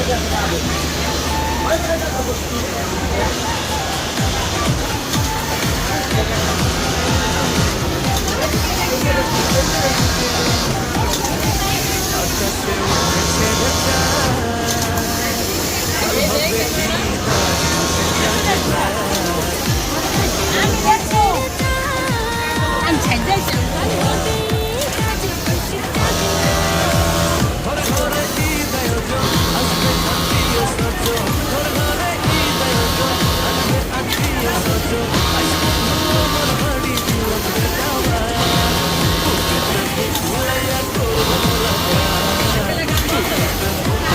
Thank you.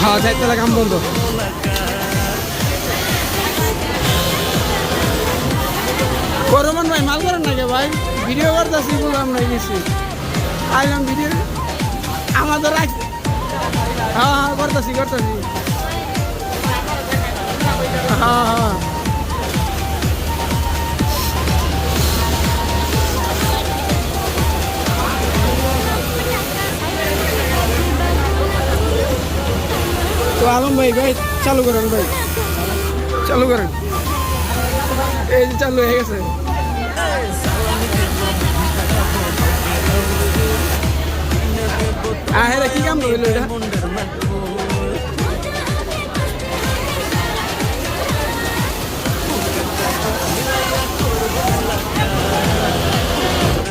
হ্যাঁ চারতলা কাম বন্ধ। করমান ভাই, মাল করেন নাকি ভাই? ভিডিও করতেছি বললাম না কিছু আইলাম ভিডিও। আমাদের রাখ হ্যাঁ হ্যাঁ করতেছি করতেছি। হ্যাঁ হ্যাঁ। তো আলম ভাই ভাই, চালু করেন ভাই। চালু করেন। এই যে চালু হয়ে গেছে। আহ কি কাম করল এটা?